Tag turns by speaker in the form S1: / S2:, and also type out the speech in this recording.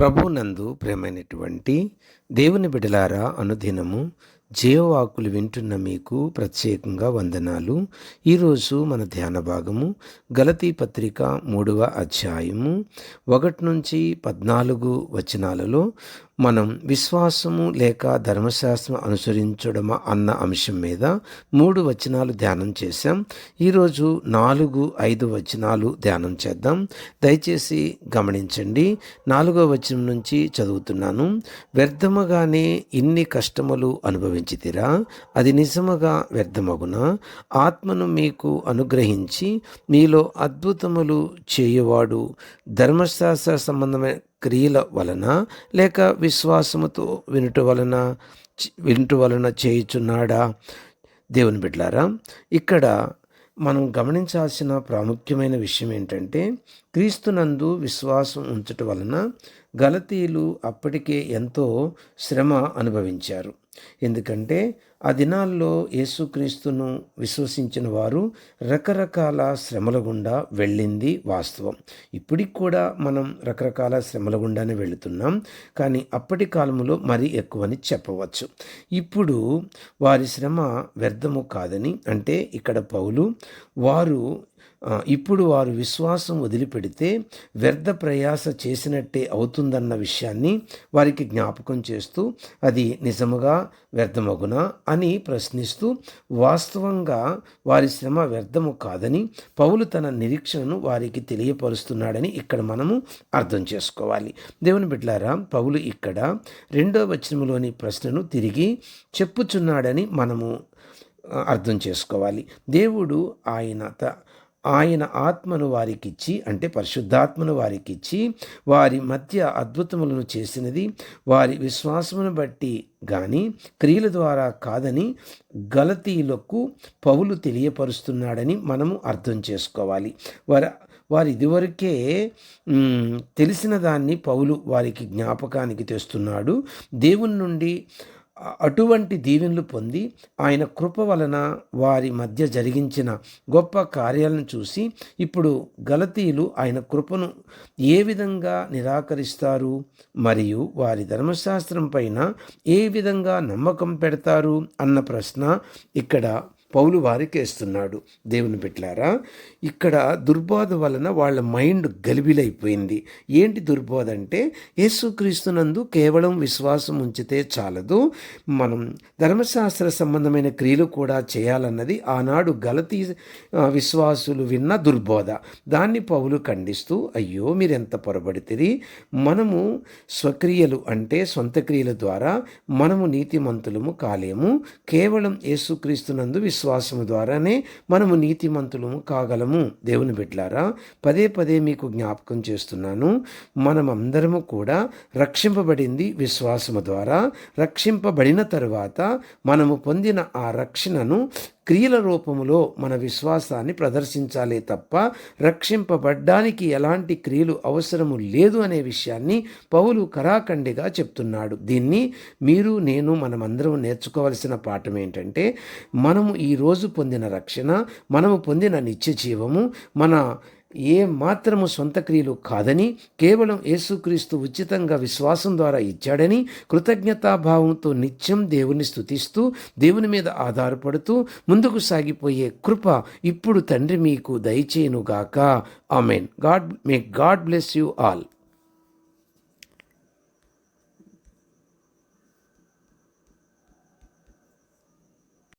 S1: ప్రభునందు ప్రేమైనటువంటి దేవుని బిడలారా అనుదినము జీవవాకులు వింటున్న మీకు ప్రత్యేకంగా వందనాలు. ఈరోజు మన ధ్యాన భాగము గలతీ పత్రిక మూడవ అధ్యాయము ఒకటి నుంచి పద్నాలుగు వచనాలలో మనం విశ్వాసము లేక ధర్మశాస్త్రం అనుసరించడమా అన్న అంశం మీద మూడు వచనాలు ధ్యానం చేశాం. ఈరోజు నాలుగు ఐదు వచనాలు ధ్యానం చేద్దాం. దయచేసి గమనించండి. నాలుగో వచనం నుంచి చదువుతున్నాను. వ్యర్థముగానే ఇన్ని కష్టములు అనుభవించితిరా. అది నిజముగా వ్యర్థమగున? ఆత్మను మీకు అనుగ్రహించి మీలో అద్భుతములు చేయువాడు ధర్మశాస్త్ర సంబంధమైన క్రియల వలన లేక విశ్వాసముతో వినుట వలన వినుట వలన చేయుచున్నాడా? దేవుని బిడ్లారా ఇక్కడ మనం గమనించాల్సిన ప్రాముఖ్యమైన విషయం ఏంటంటే క్రీస్తునందు విశ్వాసం ఉంచటం వలన గలతీలు అప్పటికే ఎంతో శ్రమ అనుభవించారు. ఎందుకంటే ఆ దినాల్లో యేసుక్రీస్తును విశ్వసించిన వారు రకరకాల శ్రమల గుండా వెళ్ళింది వాస్తవం. ఇప్పటికి కూడా మనం రకరకాల శ్రమల గుండానే వెళుతున్నాం. కానీ అప్పటి కాలంలో మరీ ఎక్కువని చెప్పవచ్చు. ఇప్పుడు వారి శ్రమ వ్యర్థము కాదని అంటే ఇక్కడ పౌలు వారు ఇప్పుడు వారు విశ్వాసం వదిలిపెడితే వ్యర్థ ప్రయాస చేసినట్టే అవుతుందన్న విషయాన్ని వారికి జ్ఞాపకం చేస్తూ అది నిజముగా వ్యర్థమగునా అని ప్రశ్నిస్తూ వాస్తవంగా వారి శ్రమ వ్యర్థము కాదని పౌలు తన నిరీక్షణను వారికి తెలియపరుస్తున్నాడని ఇక్కడ మనము అర్థం చేసుకోవాలి. దేవుని బిడ్లారా పౌలు ఇక్కడ రెండో వచనంలోని ప్రశ్నను తిరిగి చెప్పుచున్నాడని మనము అర్థం చేసుకోవాలి. దేవుడు ఆయన ఆయన ఆత్మను వారికిచ్చి అంటే పరిశుద్ధాత్మను వారికిచ్చి వారి మధ్య అద్భుతములను చేసినది వారి విశ్వాసమును బట్టి కానీ క్రియల ద్వారా కాదని గలతీలకు పౌలు తెలియపరుస్తున్నాడని మనము అర్థం చేసుకోవాలి. వారి వారు ఇదివరకే తెలిసిన దాన్ని పౌలు వారికి జ్ఞాపకానికి తెస్తున్నాడు. దేవుని నుండి అటువంటి దీవెనలు పొంది ఆయన కృప వలన వారి మధ్య జరిగించిన గొప్ప కార్యాలను చూసి ఇప్పుడు గలతీయులు ఆయన కృపను ఏ విధంగా నిరాకరిస్తారు? మరియు వారి ధర్మశాస్త్రం పైన ఏ విధంగా నమ్మకం పెడతారు? అన్న ప్రశ్న ఇక్కడ పౌలు వారికేస్తున్నాడు దేవుని పెట్టారా ఇక్కడ దుర్బోధ వలన వాళ్ళ మైండ్ గలిబిలైపోయింది. ఏంటి దుర్బోధ అంటే యేసుక్రీస్తునందు కేవలం విశ్వాసం ఉంచితే చాలదు. మనం ధర్మశాస్త్ర సంబంధమైన క్రియలు కూడా చేయాలన్నది ఆనాడు గలతీ విశ్వాసులు విన్న దుర్బోధ. దాన్ని పౌలు ఖండిస్తూ అయ్యో మీరెంత పొరబడితే మనము స్వక్రియలు అంటే సొంత క్రియల ద్వారా మనము నీతిమంతులము కాలేము. కేవలం యేసుక్రీస్తునందు విశ్వ విశ్వాసము ద్వారానే మనము నీతిమంతులము కాగలము. దేవుని బిడ్లారా పదే పదే మీకు జ్ఞాపకం చేస్తున్నాను. మనమందరము కూడా రక్షింపబడింది విశ్వాసము ద్వారా. రక్షింపబడిన తరువాత మనము పొందిన ఆ రక్షణను క్రియల రూపములో మన విశ్వాసాన్ని ప్రదర్శించాలే తప్ప రక్షింపబడ్డానికి ఎలాంటి క్రియలు అవసరము లేదు అనే విషయాన్ని పౌలు కరాఖండిగా చెప్తున్నాడు. దీన్ని మీరు నేను మనమందరం నేర్చుకోవలసిన పాఠం ఏంటంటే మనము ఈరోజు పొందిన రక్షణ మనము పొందిన నిత్య జీవము మన ఏ మాత్రము సొంత క్రియలు కాదని కేవలం యేసుక్రీస్తు ఉచితంగా విశ్వాసం ద్వారా ఇచ్చాడని కృతజ్ఞతాభావంతో నిత్యం దేవుని స్థుతిస్తూ దేవుని మీద ఆధారపడుతూ ముందుకు సాగిపోయే కృప ఇప్పుడు తండ్రి మీకు దయచేయునుగాక. Amen. God may God bless you all.